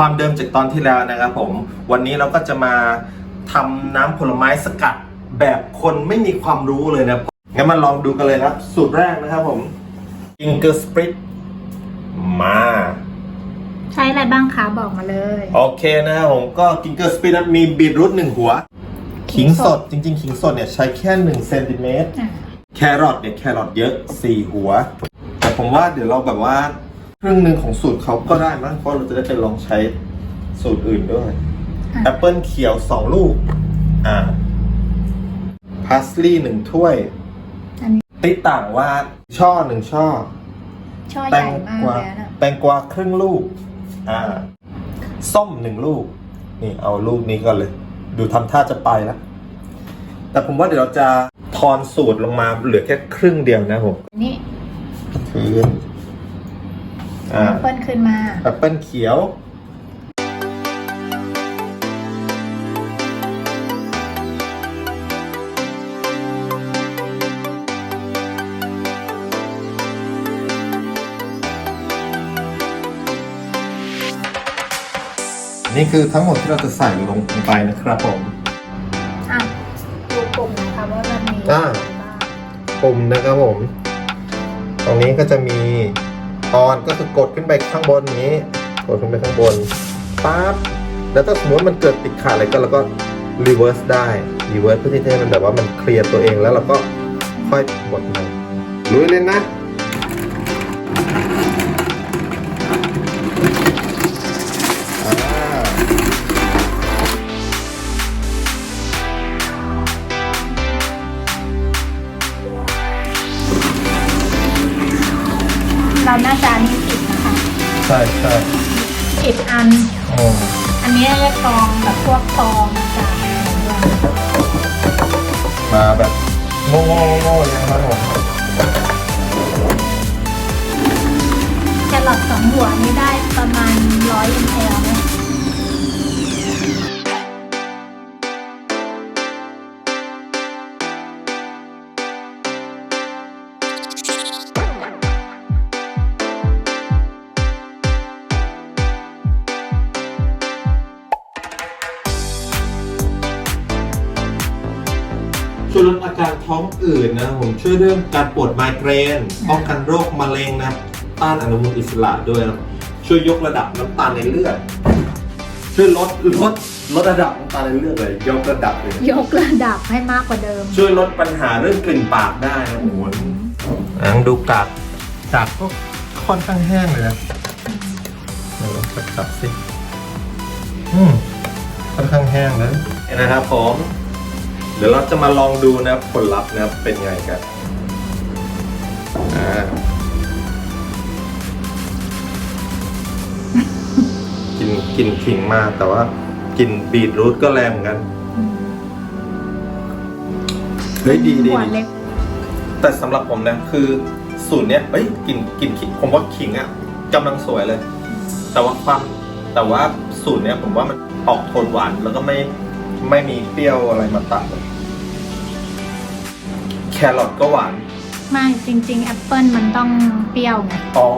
ความเดิมจากตอนที่แล้วนะครับผม วันนี้เราก็จะมาทำน้ำผลไม้สกัดแบบคนไม่มีความรู้เลยนะงั้นมาลองดูกันเลยครับ สูตรแรกนะครับผมอิงเกอร์สปริตมา ใช้อะไรบ้างคะบอกมาเลย โอเคนะครับผมก็กิงเกอร์สปริตนั้นมีบีทรูทหนึ่งหัว ขิงสดจริง ๆ ขิงสดเนี่ยใช้แค่หนึ่งเซนติเมตรอะแครอทเนี่ยแครอทเยอะสี่หัว แต่ผมว่าเดี๋ยวเราแบบว่า ครึ่งหนึ่งของสูตรเขาก็ได้มั้งเพราะเราจะได้ไปลองใช้สูตรอื่นด้วยอะ แอปเปิลเขียวสองลูก อ่าพาสลีย์หนึ่งถ้วย อันนี้ติดต่างว่าช่อหนึ่งช่อ ช่อแตใหญ่งมากกวาเลยนะแตงกวาครึ่งลูก อ่า ส้มหนึ่งลูก นี่เอาลูกนี้ก่อนเลย ดูทำท่าจะไปแล้ว แต่ผมว่าเดี๋ยวเราจะทอนสูตรลงมาเหลือแค่ครึ่งเดียวนะผมนี่คืน อ่า แอปเปิ้ลขึ้นมา แอปเปิลเขียว นี่คือทั้งหมดที่เราจะใส่ลงไปนะครับผม อะ ดูปุ่มนะคะว่ามันมีอ่าอะไรบ้าง ปุ่มนะครับผม ตรงนี้ก็จะมี ออนก็คือกดขึ้นไปข้างบนนี้ กดขึ้นไปข้างบนปั๊บแล้วถ้าสมมติมันเกิดติดขัดอะไรก็เราก็รีเวิร์สได้รีเวิร์สเพื่อที่จะให้มันแบบว่ามันเคลียร์ตัวเองแล้วเราก็ค่อยกดมันลุยเลยนะ เราน่าจะนี่ผิดนะคะใช่ใช่ผิดอัน โอ้อันนี้เรียกฟองแบบพวกฟองจากอะไรอย่างเงี้ยมาแบบโง่ๆโง่ๆเลยนะครับผมแครอทสองหัวนี่ได้ประมาณร้อยมล ช่วยลดอาการท้องอืดนะผมช่วยเรื่องการปวดไมเกรนป้องกันโรคมะเร็งนะต้านอนุมูลอิสระด้วยนะช่วยยกระดับน้ำตาลในเลือดช่วยลดลดลดระดับน้ำตาลในเลือดเลยยกระดับเลย ยกระดับให้มากกว่าเดิม ช่วยลดปัญหาเรื่องกลิ่นปากได้นะโอ้โหอังดูกากกากก็ค่อนข้างแห้งเลยนะเดี๋ยวลองจับๆสิอืมค่อนข้างแห้งนะนะครับผม เดี๋ยวเราจะมาลองดูนะผลลัพธ์นะครับเป็นไงกันอ่ากินกินขิงมากแต่ว่ากินบีทรูทก็แรงเหมือนกัน เฮ้ยดีดีหัวดีเล็กแต่สำหรับผมนะคือสูตรเนี้ยเอ้ยกลินกลินขิงผมว่าขิงอะกำลังสวยเลย แต่ว่าความแต่ว่าสูตรเนี้ยผมว่ามันออกโทนหวานแล้วก็ไม่ ไม่มีเปรี้ยวอะไรมาตัดแครอทก็หวาน ไม่จริงๆแอปเปิลมันต้องเปรี้ยวไงอ๋อ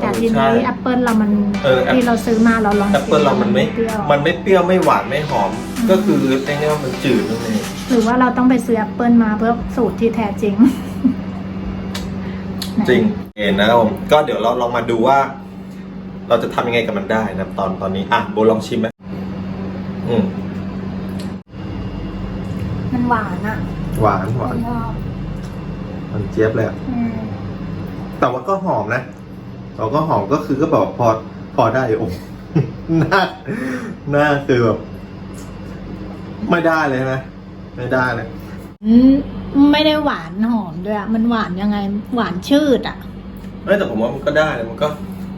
แต่ทีใช่ นี้แอปเปิลเรามันเออแอป ที่เราซื้อมาเราลองแอปเปิลเรามันไม่ เปรี้ยว มันไม่เปรี้ยวไม่หวานไม่หอม อืม ก็คือไอ้เนี่ยมันจืดนั่นเองหรือว่าเราต้องไปซื้อแอปเปิลมาเพื่อสูตรที่แท้จริง จริงเห็นนะครับผมก็เดี๋ยวเราลองมาดูว่า เราจะทำยังไงกับมันได้นะตอนตอนนี้ อะโบลองชิมไหมอืมมัน หวานอะหวานหวานไม่ชอบมันเจี๊ยบเลยอะอืมแต่ว่าก็หอมนะแต่ว่าก็หอมก็คือก็แบบพอพอได้โอ้ หน้าหน้าคือแบบไม่ได้เลยนะไม่ได้เลย อืมไม่ได้หวานหอมด้วยอะมันหวานยังไง หวานชืดอะ ไม่แต่ผมว่ามันก็ได้นะมันก็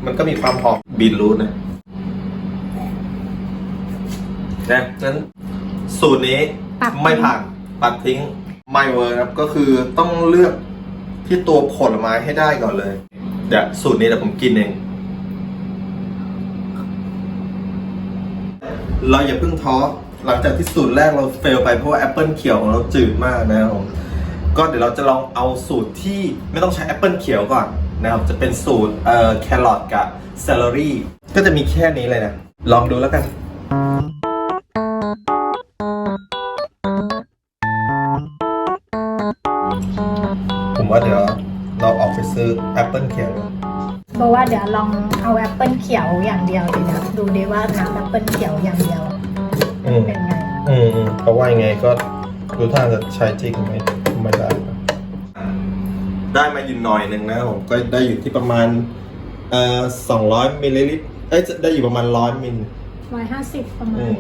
มันก็มีความหอมบีทรูทนะนะนั้นสูตรนี้ปัดทิ้งไม่ผ่าน ปัดทิ้งไม่เวิร์ครับก็คือต้องเลือกที่ตัวผลไม้ให้ได้ก่อนเลย เดี๋ยวสูตรนี้เดี๋ยวผมกินเอง เราอย่าเพิ่งท้อหลังจากที่สูตรแรกเราเฟลไปเพราะว่าแอปเปิลเขียวของเราจืดมากนะครับผมก็เดี๋ยวเราจะลองเอาสูตรที่ไม่ต้องใช้แอปเปิลเขียวก่อนนะครับจะเป็นสูตรเอ่อแครอทกับเซลลรี่ก็จะมีแค่นี้เลยนะ ลองดูแล้วกัน ผมว่าเดี๋ยวเราออกไปซื้อแอปเปิลเขียวบอกว่าเดี๋ยวลองเอาแอปเปิลเขียวอย่างเดียวดีนะดูดีว่าน้ำแอปเปิลเขียวอย่างเดียวอืมเป็นไงอืมอืมเพราะว่ายังไงก็ดูท่าจะใช้จริงไหมไม่ได้ได้มาอยู่หน่อยหนึ่งนะผมก็ได้อยู่ที่ประมาณเอ่อสองร้อยมิลลิลิตรเอ้ยจะได้อยู่ประมาณร้อยมิลร้อยห้าสิบประมาอืณม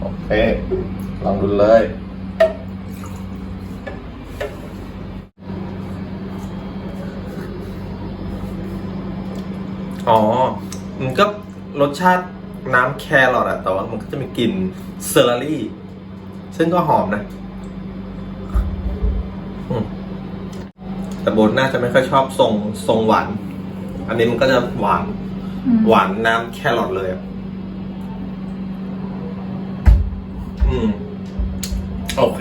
โอเค ลองดูเลย อ๋อ มันก็รสชาติน้ำแครอทอะแต่ว่ามันก็จะมีกลิ่นเซอร์รี่ ซึ่งก็หอมนะอืมแต่โบนน่าจะไม่ค่อยชอบทรงทรงหวาน อันนี้มันก็จะหวานอืมหวานน้ำแครอทเลยอะอืม โอเค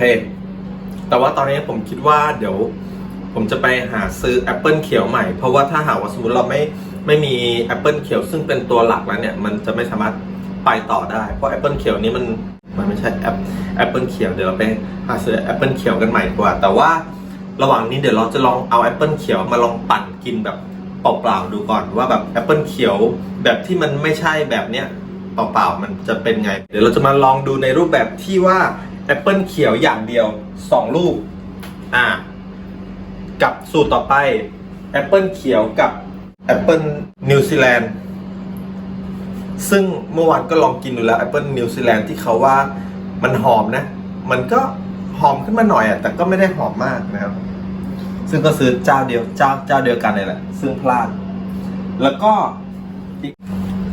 แต่ว่าตอนนี้ผมคิดว่าเดี๋ยว ผมจะไปหาซื้อแอปเปิลเขียวใหม่ เพราะว่าถ้าหากว่าสมมติเราไม่ ไม่มีแอปเปิลเขียวซึ่งเป็นตัวหลักแล้วเนี่ย มันจะไม่สามารถไปต่อได้ เพราะแอปเปิลเขียวนี้มันมันไม่ใช่แอปแอปเปิลเขียวเดี๋ยวเราไปหาซื้อแอปเปิลเขียวกันใหม่กว่า แต่ว่าระหว่างนี้เดี๋ยวเราจะลองเอาแอปเปิลเขียวมาลองปั่นกินแบบเปล่าๆดูก่อนว่าแบบแอปเปิลเขียวแบบที่มันไม่ใช่แบบเนี้ยเปล่าๆมันจะเป็นไง เดี๋ยวเราจะมาลองดูในรูปแบบที่ว่าแอปเปิลเขียวอย่างเดียวสองลูกอ่ากับสูตรต่อไปแอปเปิลเขียวกับ แอปเปิลนิวซีแลนด์ซึ่งเมื่อวานก็ลองกินดูแล้วแอปเปิลนิวซีแลนด์ที่เขาว่ามันหอมนะ มันก็หอมขึ้นมาหน่อยอะ แต่ก็ไม่ได้หอมมากนะครับ ซึ่งก็ซื้อเจ้าเดียวเจ้าเจ้าเดียวกันเลยแหละ ซึ่งพลาด แล้วก็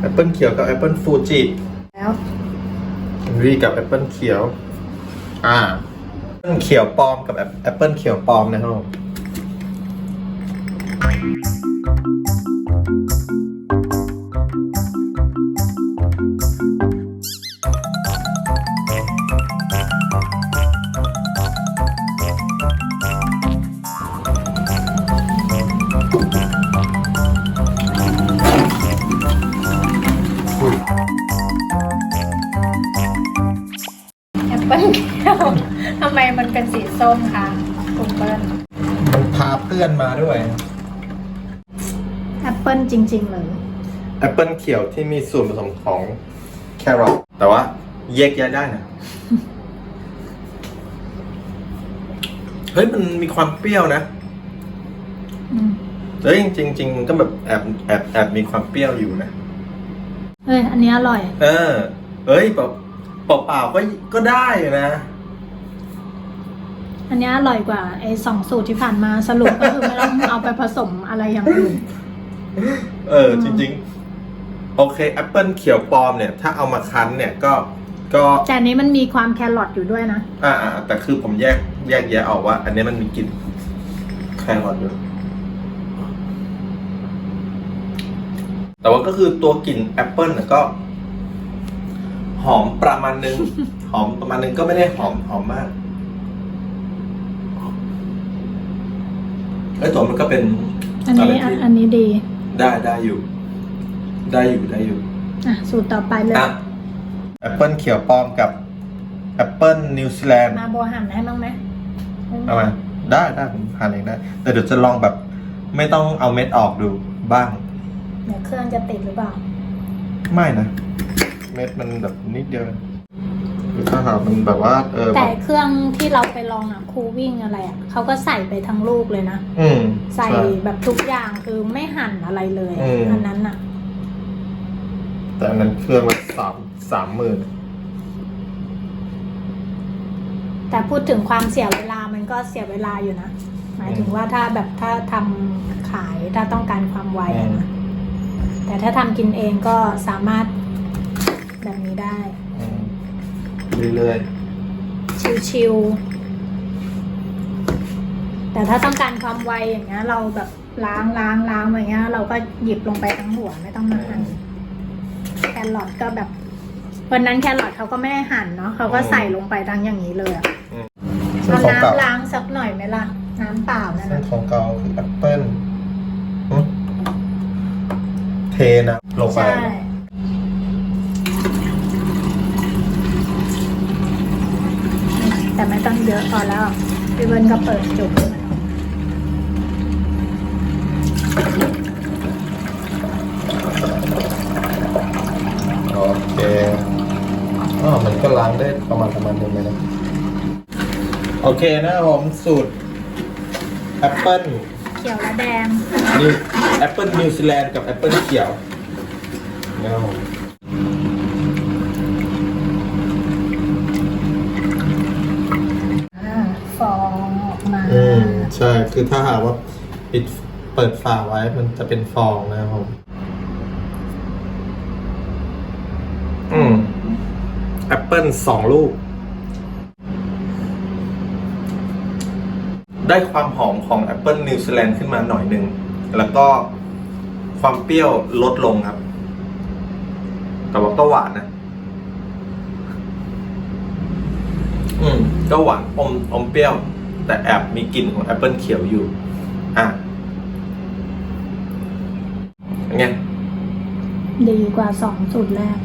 แอปเปิลเขียวกับแอปเปิลฟูจิแล้ววีกับแอปเปิลเขียว อ่าแอปเปิลเขียวปลอมกับแอปเปิลเขียวปลอมนะครับผม สีส้มคะคุณเปิ้ลมันพาเพื่อนมาด้วย แอปเปิลจริง ๆ เลย แอปเปิลเขียวที่มีส่วนผสมของแครอทแต่ว่าแยกแยะได้นะ เฮ้ย มันมีความเปรี้ยวนะอืมเฮ้ยจริงๆจริงๆก็แบบแอบแอบแอบมีความเปรี้ยวอยู่นะ เอ้ย อันนี้อร่อย เออเฮ้ยแบบเปล่าๆก็ก็ได้นะ อันนี้อร่อยกว่าไอ้สองสูตรที่ผ่านมาสรุปก็คือไม่ต้องเอาไปผสมอะไรอย่างอื่น เออ จริง ๆ โอเคแอปเปิลเขียวปลอมเนี่ย ถ้าเอามาคั้นเนี่ยก็ก็แต่อันนี้มันมีความแครอทอยู่ด้วยนะ อ่าอ่าแต่คือผมแยกแยกแยะออกว่า อันนี้มันมีกลิ่นแครอทอยู่แต่ว่าก็คือตัวกลิ่นแอปเปิลน่ะก็ หอมประมาณนึง หอมประมาณนึงก็ไม่ได้หอมหอมมาก ไอ้ยตัวมันก็เป็นอันนี้ะไรอันที่อันนี้ดี ได้ได้อยู่ ได้อยู่ได้อยู่อะ สูตรต่อไปเลย อะแอปเปิลเขียวปลอมกับแอปเปิลนิวซีแลนด์มาโบหั่นให้บ้างไหมเอามาได้ได้ผมทานเองได้แต่เดี๋ยวจะลองแบบ ไม่ต้องเอาเม็ดออกดูบ้าง เดี๋ยวเครื่องจะติดหรือเปล่า ไม่นะ เม็ดมันแบบนิดเดียวนะคือ ถ้าหากมันแบบว่าเออแบแต่บเครื่องที่เราไปลองอะคูวิ่งอะไรอะเขาก็ใส่ไปทั้งลูกเลยนะ อืมใส่ช่ แบบทุกอย่างคือไม่หั่นอะไรเลยอืม อันนั้นอะแต่อันนั้นเครื่องละสามสามหมื่นแต่พูดถึงความเสียเวลามันก็เสียเวลาอยู่นะ หมายถึงว่าถ้าแบบถ้าทำขายถ้าต้องการความไวอะนะแต่ถ้าทำกินเองก็สามารถแบบนี้ได้ เรื่อยชิวๆ แต่ถ้าต้องการความไวอย่างเงี้ย เราแบบล้างล้างล้างอย่างเงี้ย เราก็หยิบลงไปทั้งหัวไม่ต้องมาหั่นแครอทก็แบบ วันนั้นแครอทเขาก็ไม่ให้หั่นเนาะเขาก็ใส่ลงไปทั้งอย่างนี้เลยอะๆซึ่งเอาของเก่าน้ำล้างสักหน่อยไหมล่ะ น้ำเปล่านั่นซึ่งนะของเก่าคือแอปเปิลหึเทนะลงไป ใช่ เยอะพอแล้วพี่เบิร์นก็เปิดจุกมันออกโอเคอ๋อมันก็ล้างได้ประมาณประมาณนึงเลยนะ โอเคนะครับผมสูตรแอปเปิ้ลเขียวและแดงนิวแอปเปิลนิวซีแลนด์กับแอปเปิลเขียวนะครับผม อ่าฟองออกมา อืม ใช่ คือถ้าหากว่าปิดเปิดฝาไว้มันจะเป็นฟองนะครับผม อืมแอปเปิลสองลูก ได้ความหอมของแอปเปิลนิวซีแลนด์ขึ้นมาหน่อยหนึ่ง แล้วก็ความเปรี้ยวลดลงครับ แต่ว่าก็หวานนะ อืม ก็หวานอมอมเปรี้ยว แต่แอบมีกลิ่นของแอปเปิลเขียวอยู่ อะเป็นไงดีกว่าสองสูตรแรก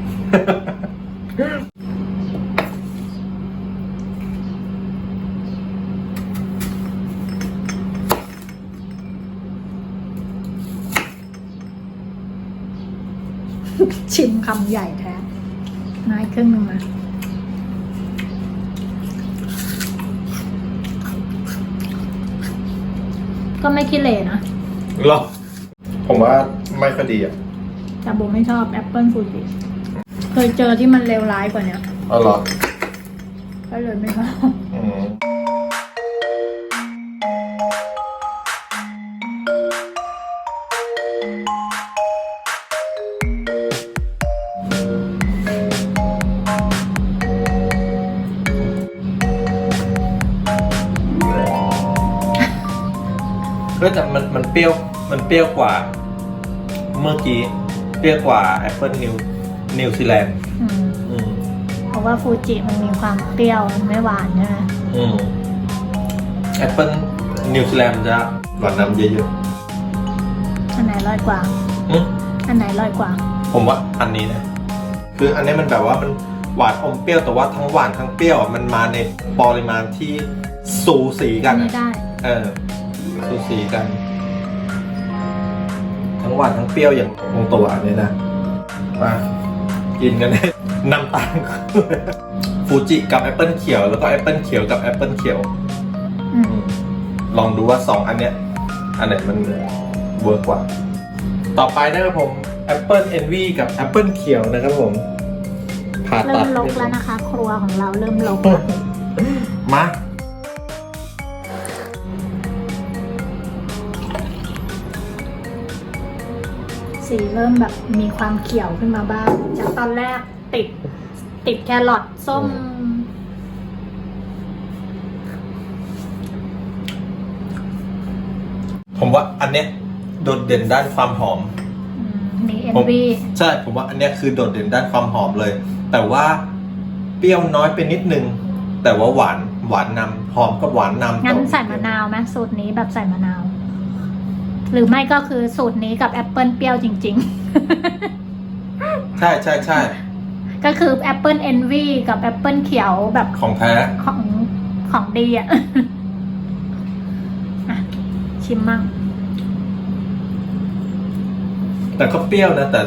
ชิมคำใหญ่แท้ไม้ครึ่งหนึ่งมา ก็ไม่ขี้เหร่นะ หรอ ผมว่าไม่ค่อยดีอะแต่โบไม่ชอบแอปเปิลฟูจิเคยเจอที่มันเลวร้ายกว่าเนี้ยอ๋อเหรอก็เลยไม่ชอบ อืม เฮ้ยแต่มันมันเปรี้ยวมันเปรี้ยวกว่า เมื่อกี้เปรี้ยวกว่าแอปเปิลนิวนิวซีแลนด์อืมอืมเพราะว่าฟูจิมันมีความเปรี้ยวมันไม่หวานใช่ไหมอืมแอปเปิลนิวซีแลนด์มันจะหวานน้ำเยอะอันไหนอร่อยกว่า ๆอืม อันไหนอร่อยกว่า ผมว่าอันนี้นะ คืออันนี้มันแบบว่ามันหวานอมเปรี้ยวแต่ว่าทั้งหวานทั้งเปรี้ยวอะมันมาในปริมาณที่สูสีกันไม่อะได้ เออ สูสีกัน ทั้งหวานทั้งเปรี้ยวอย่างลงตัวอันนี้นะ มากินกันน้ำตาลฟูจิกับแอปเปิลเขียวแล้วก็แอปเปิลเขียวกับแอปเปิลเขียวอืมลองดูว่าสองอันเนี้ย อันไหนมันเวิร์กกว่า ต่อไปนะครับผม Apple Envy กับ Apple เขียวนะครับผมผ่าเริ่ตัมดลกแล้วนะคะ ครัวของเราเริ่มลกแล้วมา สีเริ่มแบบมีความเขียวขึ้นมาบ้าง จากตอนแรกติด ติดแครอทส้ม ผมว่าอันเนี้ยโดดเด่นด้านความหอม อืมมีเอ็นผมวีใช่ผมว่าอันเนี้ยคือโดดเด่นด้านความหอมเลย แต่ว่าเปรี้ยวน้อยไปนิดนึง แต่ว่าหวานหวานนำหอมกับหวานนำงั้นต่อใส่มะนาวไหมสูตรนี้แบบใส่มะนาว หรือไม่ก็คือสูตรนี้กับแอปเปิลเปรี้ยวจริงใช่ใช่ใช่ๆก็คือแอปเปิลเอ็นวีกับแอปเปิลเขียวแบบของแท้ของของดีอะอะชิมมั่ง แต่ก็เปรี้ยวนะ แต่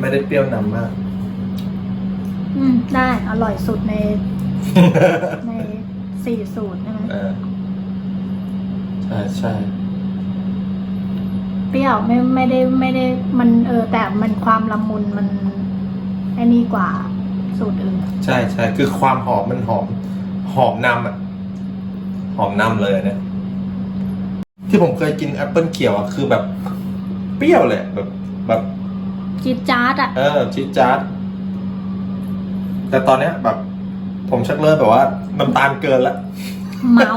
ไม่ได้เปรี้ยวนำมาก อืม ได้ อร่อยสุดใน ในสี่สูตรใช่ไหมเออใช่ใช่เป รี้ยวไม่ไม่ได้ไม่ได้มันเออแต่มันความละมุนมันไอ้นี่กว่าสูตรอื่นใช่ใช่คือความหอมมันหอม หอมนำอะ หอมนำเลยเนี่ยที่ผมเคยกินแอปเปิลเขียวอะคือแบบ เปรี้ยวเลยอะแบบแบบ จี๊ดจ๊าดอะ เออชิดจัดแต่ตอนเนี้ยแบบ ผมชักเริ่มแบบว่าน้ำตาลเกินละเมา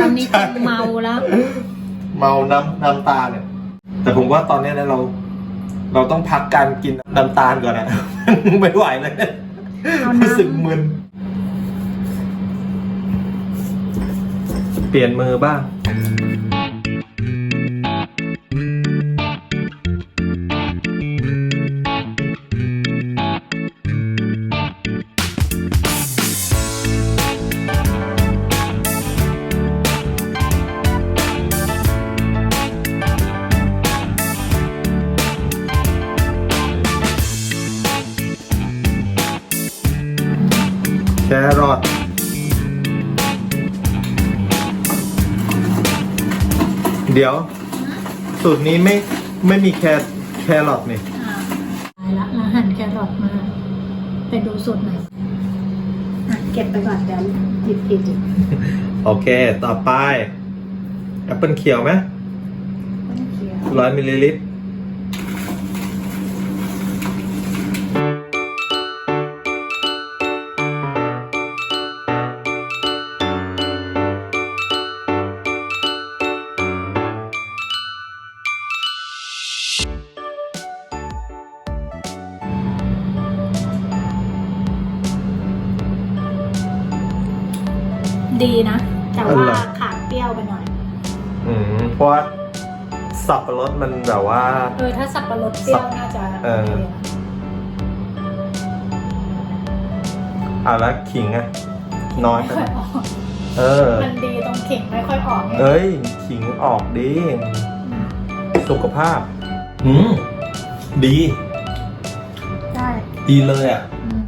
ตอนนี้คงเมาแล้ว เมาน้ำน้ำตาลเนี่ย แต่ผมว่าตอนเนี้ยนะเรา เราต้องพักการกินน้ำตาลก่อนนะ ไม่ไหวเลยเอาน้ำรู้สึกมึน เปลี่ยนมือบ้าง เดี๋ยว สูตรนี้ไม่ไม่มีแครแครอทนี่อ่าตายละแล้วหั่นแครอทมา ไปดูสูตรหน่อยอะเก็บไปก่อนเดี๋ยวหยิบผิดอีกโอเค ต่อไปแอปเปิลเขียวไหมต้นเขียวร้อยมิลลิลิตร ดีนะ แต่ว่าขาดเปรี้ยวไปหน่อย อืมเพราะว่าสับปะรดมันแบบว่า เออถ้าสับปะรดเปรี้ยวน่าจะเออโคนะอะแล้วขิงอะน้อยไปไม่ค่อยออกเออ มันดีตรงเข่งไม่ค่อยออกไงเอ้ยขิงออกดี สุขภาพ อืมดี ได้ ดีเลยอะอืม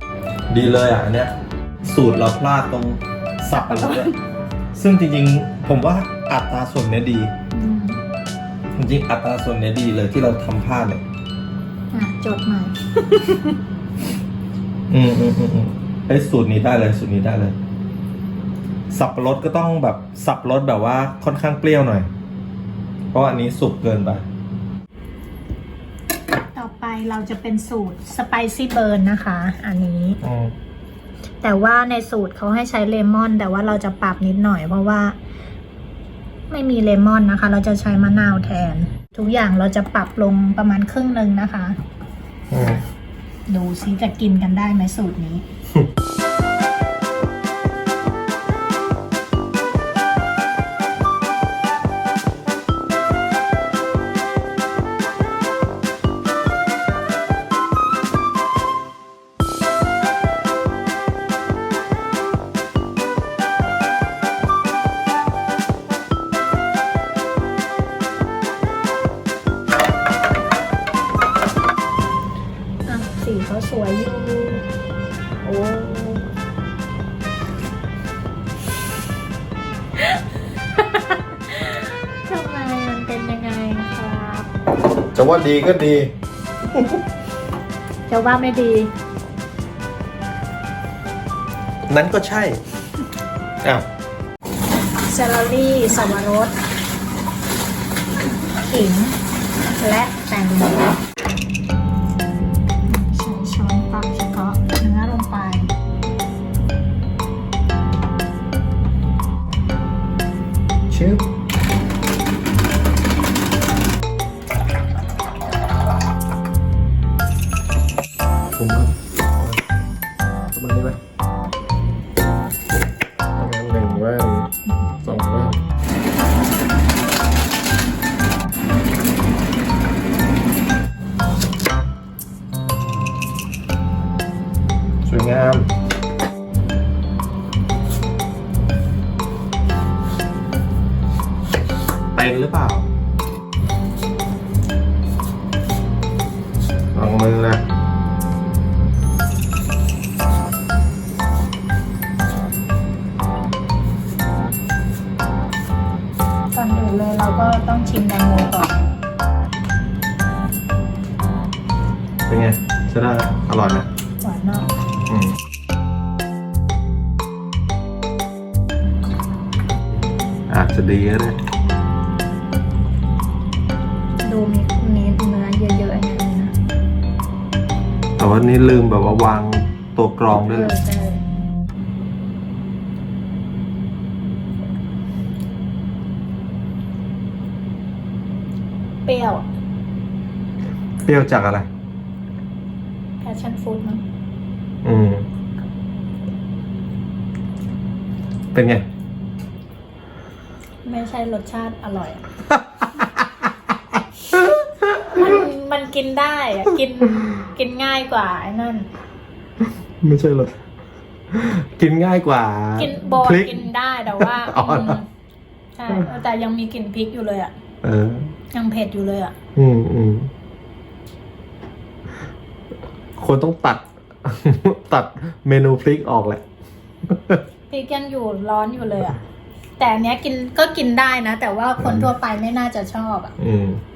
ดีเลยอะอันเนี้ย สูตรเราพลาดตรง สับปะรดอะซึ่งจริงๆ ผมว่าอัตราส่วนเนี้ยดี อืมจริงๆอัตราส่วนเนี้ยดีเลยที่เราทำพลาดเนี่ยอะจดใหม่อืมอืมอืมอืมไอ้ยสูตรนี้ได้เลยสูตรนี้ได้เลย สับปะรดก็ต้องแบบสับปะรดแบบว่าค่อนข้างเปรี้ยวหน่อย เพราะอันนี้สุกเกินไป ต่อไปเราจะเป็นสูตรสไปซี่เบิร์นนะคะ อันนี้ อืม แต่ว่าในสูตรเขาให้ใช้เลมอน แต่ว่าเราจะปรับนิดหน่อย เพราะว่า ไม่มีเลมอนนะคะ เราจะใช้มะนาวแทน ทุกอย่างเราจะปรับลงประมาณครึ่งหนึ่งนะคะอืมดูซิจะกินกันได้ไหมสูตรนี้ จะว่าดีก็ดี จะว่าไม่ดี นั้นก็ใช่อ้าวเซลลารี่สับปะรดขิงและแตงโม นึ่งแว่นสองแว่นสวยงาม เป็นไงใช่ได้ไหมอร่อยไหมหวานนอกอืมอาจจะดีก็ได้ดูมีมีเนื้อเยอะๆอย่างนี้นะแต่ว่านี่ลืมแบบว่าวางตัวกรองด้วยเอเลอยใช่เปรี้ยว เปรี้ยวจากอะไร แพชชั่นฟู้ดมั้ง อืม เป็นไง ไม่ใช่รสชาติอร่อยอะมันมันกินได้อะกินกินง่ายกว่าไอ้นั่น ไม่ใช่หรอกกินง่ายกว่า กินโบพริก กินได้แต่ว่าอ๋อเหรอ มใช่แต่ยังมีกลิ่นพริกอยู่เลยอะ เออ ยังเผ็ดอยู่เลยอะ อืมอืมคนต้องตัด ตัดเมนูพริกออกแหละ พริกยังอยู่ร้อนอยู่เลยอะแต่อันเนี้ยกินก็กินได้นะ แต่ว่าคนทั่วไปไม่น่าจะชอบอะอืมอ